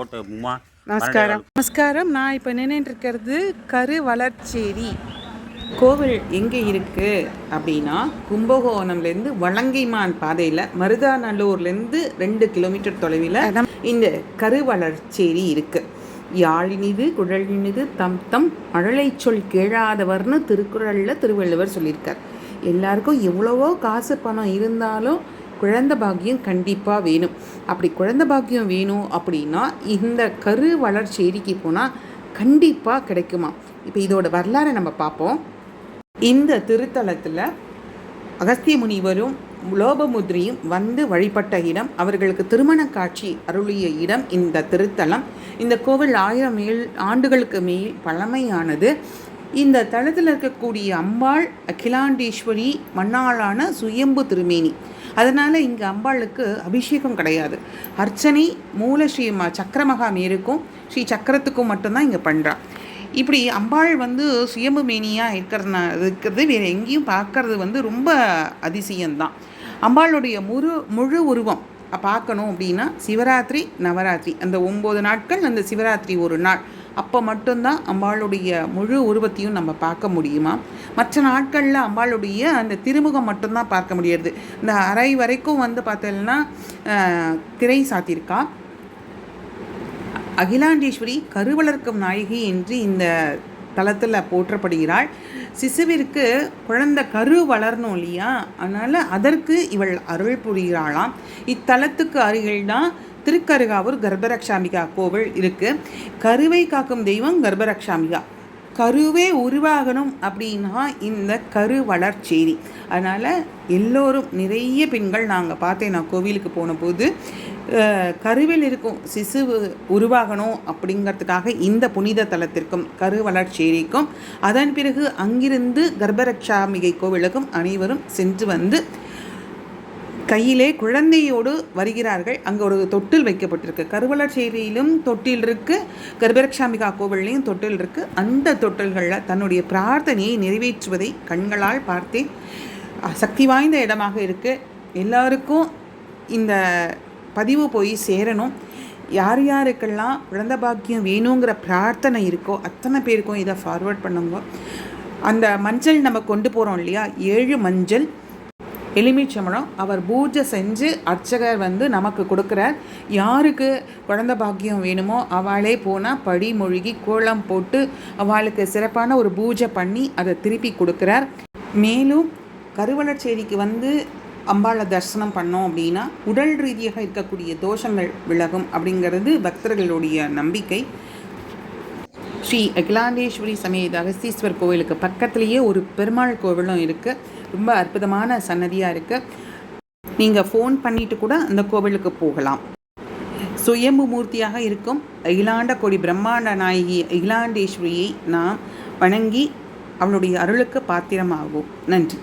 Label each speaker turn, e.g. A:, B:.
A: நமஸ்காரம். நமஸ்காரம். நான் இப்போ நின்றுட்டு இருக்கிறது கரு வளர்ச்சேரி. கோவில் எங்கே இருக்குது அப்படின்னா கும்பகோணம்லேருந்து வலங்கைமான் பாதையில் மருதாநல்லூர்லேருந்து ரெண்டு கிலோமீட்டர் தொலைவில் இந்த கருவளர்ச்சேரி இருக்குது யாழினிது குழலினிது தம் தம் மழலை சொல் கேளாதவர்னு திருக்குறளில் திருவள்ளுவர் சொல்லியிருக்கார். எல்லாருக்கும் எவ்வளவோ காசு பணம் இருந்தாலும் குழந்த பாக்கியம் கண்டிப்பாக வேணும். அப்படி குழந்த பாக்கியம் வேணும் அப்படின்னா இந்த கரு வளர்ச்சி ஏரிக்கு போனால் கண்டிப்பாக கிடைக்குமா? இப்போ இதோட வரலாறை நம்ம பார்ப்போம். இந்த திருத்தலத்தில் அகஸ்திய முனிவரும் லோபமுத்ரியும் வந்து வழிபட்ட இடம் அவர்களுக்கு திருமண காட்சி அருளிய இடம் இந்த திருத்தலம். இந்த கோவில் ஆயிரம் மேல் ஆண்டுகளுக்கு மேல் பழமையானது. இந்த தளத்தில் இருக்கக்கூடிய அம்பாள் அகிலாண்டேஸ்வரி மண்ணாளான சுயம்பு திருமேனி. அதனால் இங்கே அம்பாளுக்கு அபிஷேகம் கிடையாது. அர்ச்சனை மூல ஸ்ரீ ம சக்கரமகா மேருக்கும் ஸ்ரீ சக்கரத்துக்கும் மட்டும்தான் இங்கே பண்ணுறான் இப்படி அம்பாள் வந்து சுயம்பு மேனியாக இருக்கிறதுனா இருக்கிறது வேறு எங்கேயும் பார்க்கறது வந்து ரொம்ப அதிசயம்தான். அம்பாளுடைய முழு முழு உருவம் பார்க்கணும் அப்படின்னா சிவராத்திரி நவராத்திரி. அந்த ஒம்பது நாட்கள் அந்த சிவராத்திரி ஒரு நாள். அப்போ மட்டும்தான் அம்பாளுடைய முழு உருவத்தையும் நம்ம பார்க்க முடியுமா? மற்ற நாட்களில் அம்பாளுடைய அந்த திருமுகம் மட்டும்தான் பார்க்க முடியாது இந்த அறை வரைக்கும் வந்து பார்த்தோம்னா திரை சாத்தியிருக்கா அகிலாண்டேஸ்வரி கருவளர்க்கும் நாயகி என்று இந்த தளத்தில் போற்றப்படுகிறாள். சிசுவிற்கு குழந்த கரு வளரணும் இல்லையா? அதனால் அதற்கு இவள் அருள் புரிகிறாளாம். இத்தலத்துக்கு அருகில் தான் திருக்கருகாவூர் கர்ப்பரக்ஷாமிகா கோவில் இருக்குது கருவை காக்கும் தெய்வம் கர்ப்பரக்ஷாமிகா கருவே உருவாகணும் அப்படின்னா இந்த கரு வளர்ச்சேரி. அதனால் எல்லோரும் நிறைய பெண்கள் நாங்கள் பார்த்தேன். நான் கோவிலுக்கு போன போது கருவில் இருக்கும் சிசு உருவாகணும் அப்படிங்கிறதுக்காக இந்த புனித தலத்திற்கும் கரு வளர்ச்சேரிக்கும் அதன் பிறகு அங்கிருந்து கர்ப்பரக்ஷாமிகை கோவிலுக்கும் அனைவரும் சென்று வந்து கையிலே குழந்தையோடு வருகிறார்கள். அங்கே ஒரு தொட்டில் வைக்கப்பட்டிருக்கு. கருவளர்ச்சேரியிலும் தொட்டில் இருக்குது கர்பரக்ஷாமிகா கோவில்லையும் தொட்டில் இருக்குது அந்த தொட்டில்களில் தன்னுடைய பிரார்த்தனையை நிறைவேற்றுவதை கண்களால் பார்த்தேன். சக்தி வாய்ந்த இடமாக இருக்குது எல்லாருக்கும் இந்த பதிவு போய் சேரணும். யார் யாருக்கெல்லாம் குழந்த பாக்கியம் வேணுங்கிற பிரார்த்தனை இருக்கோ அத்தனை பேருக்கும் இதை ஃபார்வர்ட் பண்ணுங்க. அந்த மஞ்சள் நம்ம கொண்டு போகிறோம் இல்லையா? ஏழு மஞ்சள் எலுமிச்சம்பழம். அவர் பூஜை செஞ்சு அர்ச்சகர் வந்து நமக்கு கொடுக்குறார். யாருக்கு குழந்த பாக்கியம் வேணுமோ அவளே போனால் படி மொழிகி கோலம் போட்டு அவளுக்கு சிறப்பான ஒரு பூஜை பண்ணி அதை திருப்பி கொடுக்குறார். மேலும் கருவளச்சேரிக்கு வந்து அம்பாளை தரிசனம் பண்ணோம் அப்படின்னா உடல் ரீதியாக இருக்கக்கூடிய தோஷங்கள் விலகும் அப்படிங்கிறது பக்தர்களுடைய நம்பிக்கை. ஸ்ரீ அகிலாண்டேஸ்வரி சமேத அகஸ்தீஸ்வர் கோவிலுக்கு பக்கத்துலேயே ஒரு பெருமாள் கோவிலும் இருக்குது ரொம்ப அற்புதமான சன்னதியாக இருக்குது நீங்கள் ஃபோன் பண்ணிட்டு கூட அந்த கோவிலுக்கு போகலாம். சுயம்பு மூர்த்தியாக இருக்கும் அகிலாண்ட கொடி பிரம்மாண்ட நாயகி அகிலாண்டேஸ்வரியை நாம் வணங்கி அவளுடைய அருளுக்கு பாத்திரமாகும் நன்றி.